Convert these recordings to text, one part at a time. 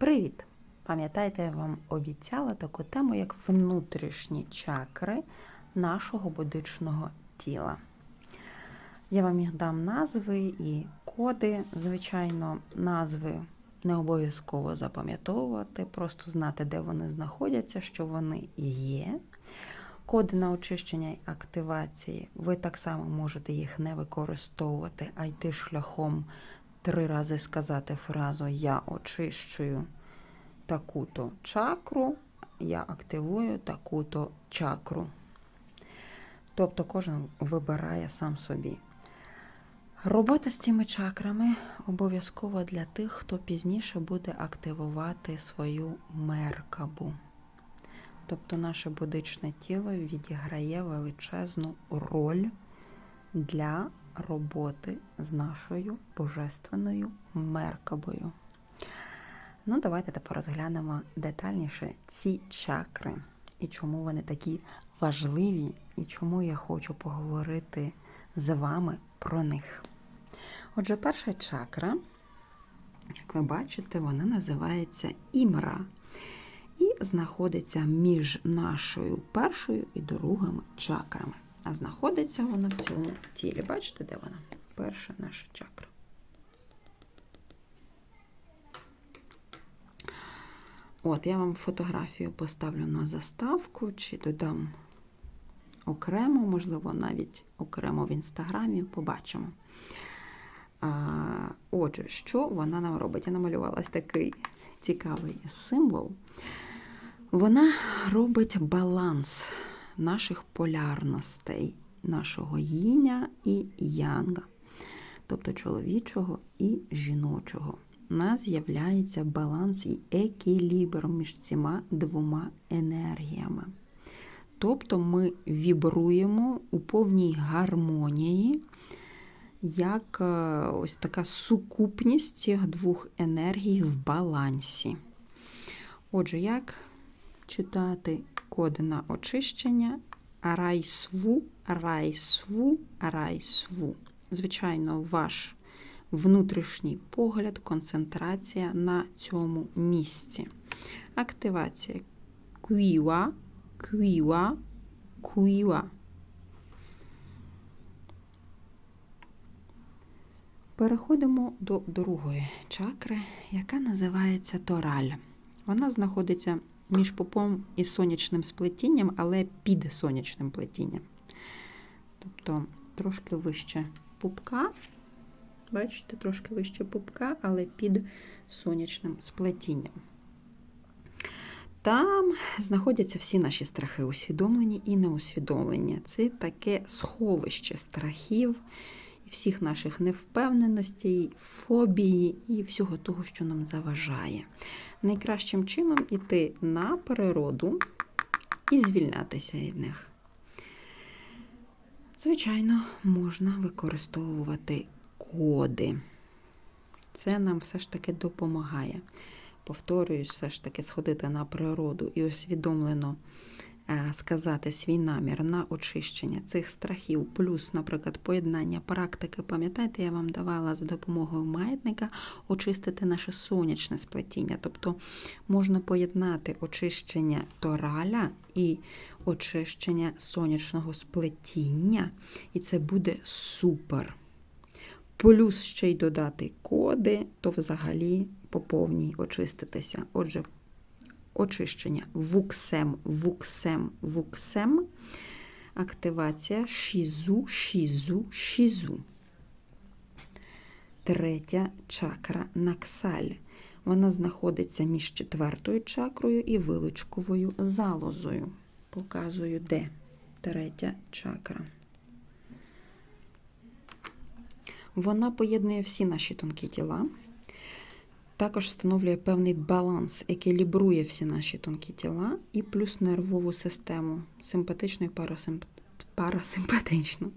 Привіт! Пам'ятаєте, я вам обіцяла таку тему, як внутрішні чакри нашого будичного тіла. Я вам їх дам назви і коди. Звичайно, назви не обов'язково запам'ятовувати, просто знати, де вони знаходяться, що вони є. Коди на очищення і активації, ви так само можете їх не використовувати, а йти шляхом три рази сказати фразу Я очищую таку-то чакру, я активую таку-то чакру. Тобто кожен вибирає сам собі. Робота з цими чакрами обов'язково для тих, хто пізніше буде активувати свою меркабу. Тобто наше будичне тіло відіграє величезну роль для роботи з нашою божественною меркабою. Ну, давайте тепер розглянемо детальніше ці чакри і чому вони такі важливі, і чому я хочу поговорити з вами про них. Отже, перша чакра, як ви бачите, вона називається імра і знаходиться між нашою першою і другими чакрами. А знаходиться вона в цьому тілі. Бачите, де вона? Перша наша чакра. От, я вам фотографію поставлю на заставку, чи додам окремо, можливо, навіть окремо в інстаграмі, побачимо. А, Отже, що вона нам робить? Я намалювала ось такий цікавий символ. Вона робить баланс наших полярностей, нашого їня і янга, тобто чоловічого і жіночого. У нас з'являється баланс і екілібр між цими двома енергіями. Тобто ми вібруємо у повній гармонії, як е, ось така сукупність цих двох енергій в балансі. Отже, як читати коди на очищення райсву, райсву, райсву. Звичайно, ваш внутрішній погляд, концентрація на цьому місці. Активація квіва, квіва, квіва. Переходимо до другої чакри, яка називається тораль. Вона знаходиться між попом і сонячним сплетінням, але під сонячним плетінням. Тобто трошки вище пупка. Бачите, трошки вище пупка, але під сонячним сплетінням. Там знаходяться всі наші страхи, усвідомлені і неусвідомлені. Це таке сховище страхів всіх наших невпевненостей, фобії і всього того, що нам заважає. Найкращим чином іти на природу і звільнятися від них. Звичайно, можна використовувати коди. Це нам все ж таки допомагає. Повторююсь, все ж таки сходити на природу і усвідомлено сказати свій намір на очищення цих страхів, плюс, наприклад, поєднання практики. Пам'ятаєте, я вам давала за допомогою маятника очистити наше сонячне сплетіння. Тобто можна поєднати очищення тораля і очищення сонячного сплетіння, і це буде супер. Плюс ще й додати коди, то взагалі по повній очиститися. Отже, очищення вуксем, вуксем, вуксем. Активація шізу, шізу, шізу. Третя чакра наксаль. Вона знаходиться між четвертою чакрою і вилучковою залозою. Показую, де третя чакра. Вона поєднує всі наші тонкі тіла. Також встановлює певний баланс, екілібрує всі наші тонкі тіла, і плюс нервову систему симпатичну і парасимп... парасимпатичну.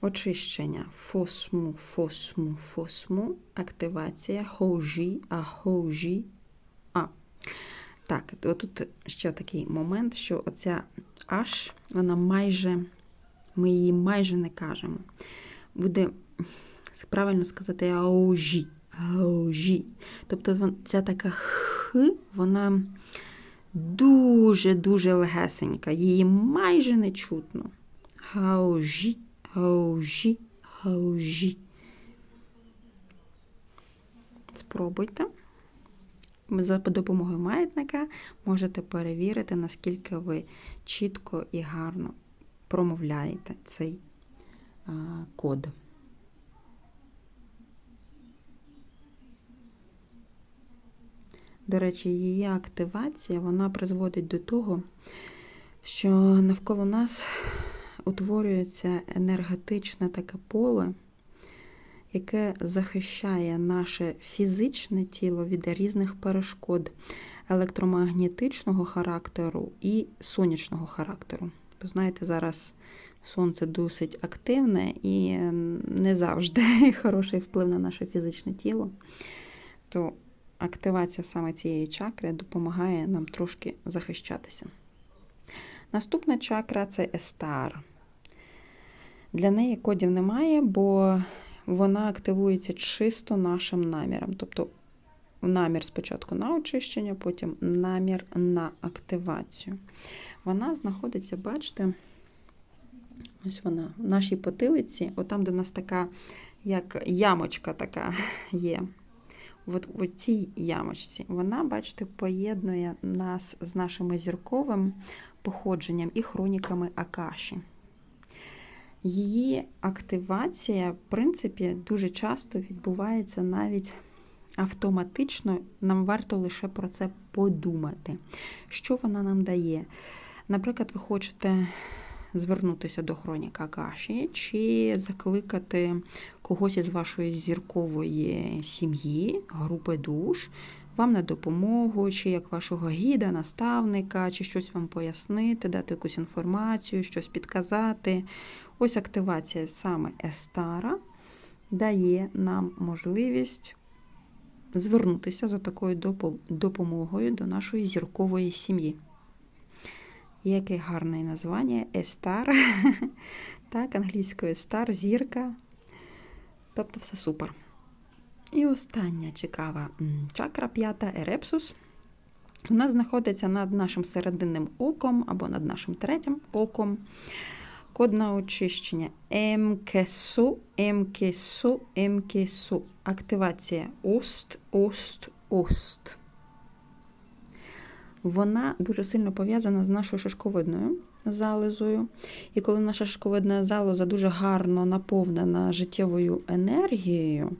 Очищення фосму, фосму, фосму, активація хоужі, а хоужі, а. Так, тут ще такий момент, що оця аж, вона майже, ми її майже не кажемо. Буде правильно сказати аожі. Гаужі. Тобто ця така х, вона дуже-дуже легесенька, її майже не чутно. Гаужі, гаужі, гаужі. Спробуйте. За допомогою маятника можете перевірити, наскільки ви чітко і гарно промовляєте цей код. До речі, її активація вона призводить до того, що навколо нас утворюється енергетичне таке поле, яке захищає наше фізичне тіло від різних перешкод електромагнітичного характеру і сонячного характеру. Ви знаєте, зараз сонце досить активне і не завжди хороший вплив на наше фізичне тіло. То активація саме цієї чакри допомагає нам трошки захищатися. Наступна чакра це Естар. Для неї кодів немає, бо вона активується чисто нашим наміром. Тобто намір спочатку на очищення, потім намір на активацію. Вона знаходиться, бачите, ось вона в нашій потилиці, отам, де в нас така, як ямочка така є. От у цій ямочці вона, бачите, поєднує нас з нашим зірковим походженням і хроніками Акаші. Її активація, в принципі, дуже часто відбувається навіть автоматично. Нам варто лише про це подумати. Що вона нам дає? Наприклад, ви хочете звернутися до хроніка Акаші, чи закликати когось із вашої зіркової сім'ї, групи душ, вам на допомогу, чи як вашого гіда, наставника, чи щось вам пояснити, дати якусь інформацію, щось підказати. Ось активація саме Естара дає нам можливість звернутися за такою допомогою до нашої зіркової сім'ї. Яке гарне названня Естар. Так, англійською Естар, зірка. Тобто все супер. І остання цікава чакра п'ята Ерепсус. Вона знаходиться над нашим серединним оком або над нашим третім оком. Код на очищення МКСУ, МКСУ, МКСУ. Активація уст, уст, уст. Вона дуже сильно пов'язана з нашою шишковидною залозою. І коли наша шишковидна залоза дуже гарно наповнена життєвою енергією,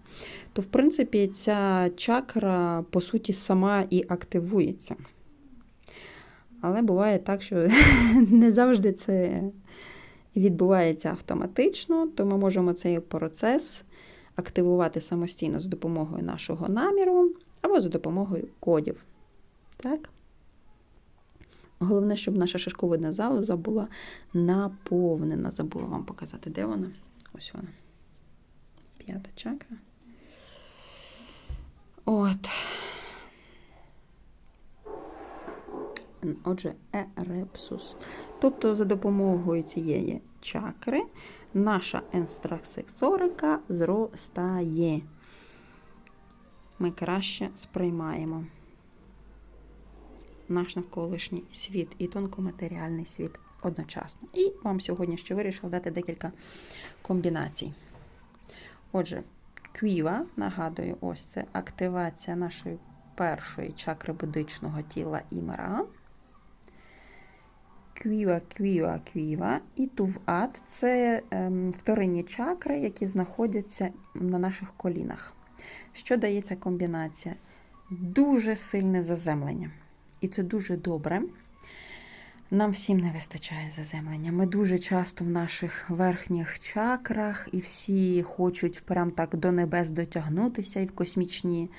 то, в принципі, ця чакра, по суті, сама і активується. Але буває так, що не завжди це відбувається автоматично, то ми можемо цей процес активувати самостійно за допомогою нашого наміру або за допомогою кодів. Так? Головне, щоб наша шишковидна залоза була наповнена. Забула вам показати, де вона. Ось вона. П'ята чакра. От. Отже, ерепсус. Тобто, за допомогою цієї чакри наша енстраксексорика зростає. Ми краще сприймаємо наш навколишній світ і тонкоматеріальний світ одночасно. І вам сьогодні ще вирішив дати декілька комбінацій. Отже, квіва, нагадую, ось це активація нашої першої чакри будичного тіла імера. Квіва, квіва, квіва. І туват це ем, вторинні чакри, які знаходяться на наших колінах. Що дає ця комбінація? Дуже сильне заземлення. І це дуже добре. Нам всім не вистачає заземлення. Ми дуже часто в наших верхніх чакрах, і всі хочуть прям так до небес дотягнутися і в космічні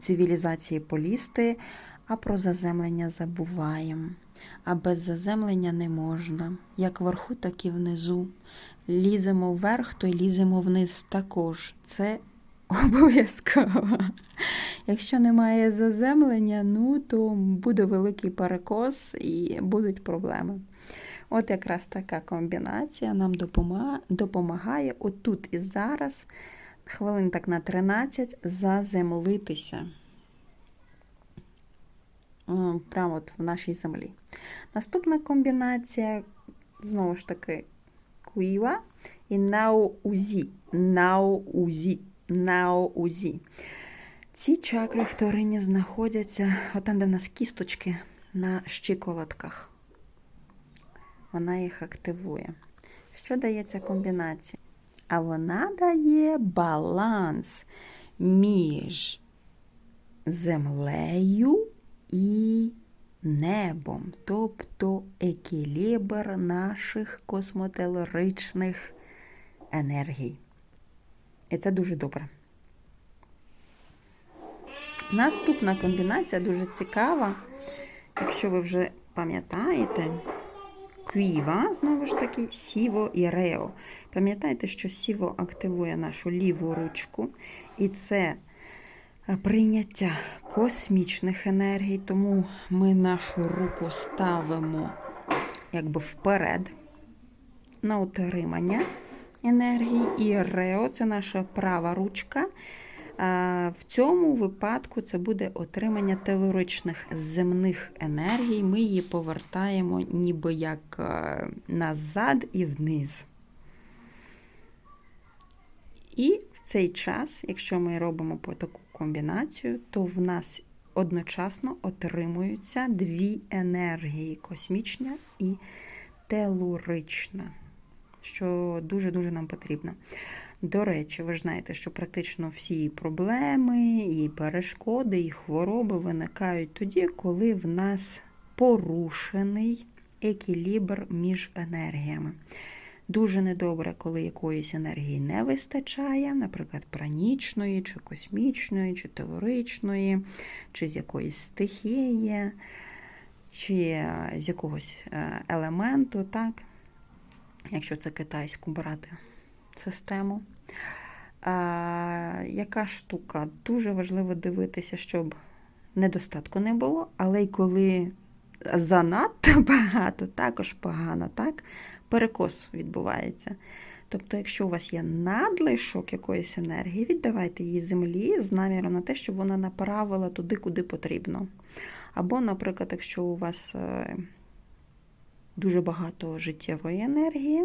цивілізації полізти, а про заземлення забуваємо. А без заземлення не можна. Як вверху, так і внизу. Ліземо вверх, то й ліземо вниз також. Це обов'язково. Якщо немає заземлення, ну то буде великий перекос і будуть проблеми. От якраз така комбінація нам допомагає отут і зараз хвилин так на 13 заземлитися. Прямо от в нашій землі. Наступна комбінація, знову ж таки, куїва і наоузі. Наоузі. Наоузі. Ці чакри вторинні знаходяться отам, де в нас кісточки на щиколотках. Вона їх активує. Що дає ця комбінація? А вона дає баланс між землею і небом, тобто екілібр наших космотелоричних енергій. І це дуже добре. Наступна комбінація дуже цікава, якщо ви вже пам'ятаєте. Квіва, знову ж таки, сіво і рео. Пам'ятайте, що сіво активує нашу ліву ручку, і це е, прийняття космічних енергій, тому ми нашу руку ставимо якби вперед на утримання енергії. І рео це наша права ручка. А, В цьому випадку це буде отримання телоричних земних енергій. Ми її повертаємо ніби як е, назад і вниз. І в цей час, якщо ми робимо таку комбінацію, то в нас одночасно отримуються дві енергії космічна і телурична, що дуже-дуже нам потрібно. До речі, ви ж знаєте, що практично всі проблеми, і перешкоди, і хвороби виникають тоді, коли в нас порушений екілібр між енергіями. Дуже недобре, коли якоїсь енергії не вистачає, наприклад, пранічної, чи космічної, чи телоричної, чи з якоїсь стихії, чи е, з якогось е, елементу, так? якщо це китайську брати систему. А, яка штука? Дуже важливо дивитися, щоб недостатку не було, але й коли занадто багато, також погано, так? перекос відбувається. Тобто, якщо у вас є надлишок якоїсь енергії, віддавайте її землі з наміром на те, щоб вона направила туди, куди потрібно. Або, наприклад, якщо у вас е, дуже багато життєвої енергії,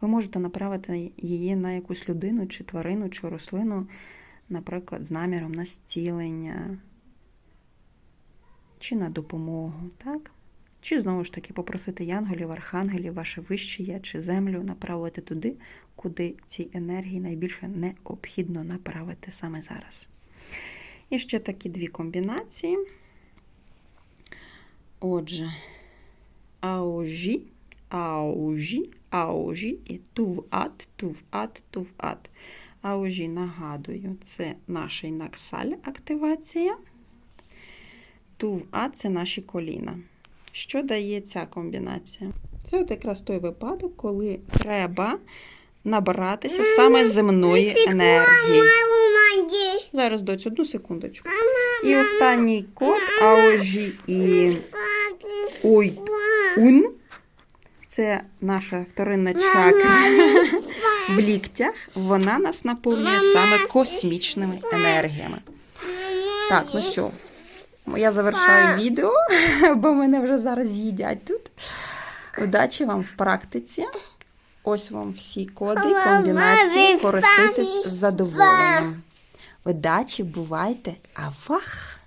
ви можете направити її на якусь людину, чи тварину, чи рослину, наприклад, з наміром на зцілення, чи на допомогу. так? Чи знову ж таки попросити янголів, архангелів, ваше вище я чи землю направити туди, куди ці енергії найбільше необхідно направити саме зараз. І ще такі дві комбінації. Отже, аожі, аожі, аожі і туват, туват, туват. Аожі, нагадую, це наш інаксаль активація. Туват це наші коліна. Що дає ця комбінація? Це от якраз той випадок, коли треба набиратися саме земної енергії. Зараз доцю, одну секундочку. І останній код аожі і ой, ун. Це наша вторинна чакра в ліктях. Вона нас наповнює саме космічними енергіями. Так, ну що, я завершаю відео, бо мене вже зараз їдять тут. Удачі вам в практиці. Ось вам всі коди, комбінації. Користуйтесь задоволенням. Удачі, бувайте, авах!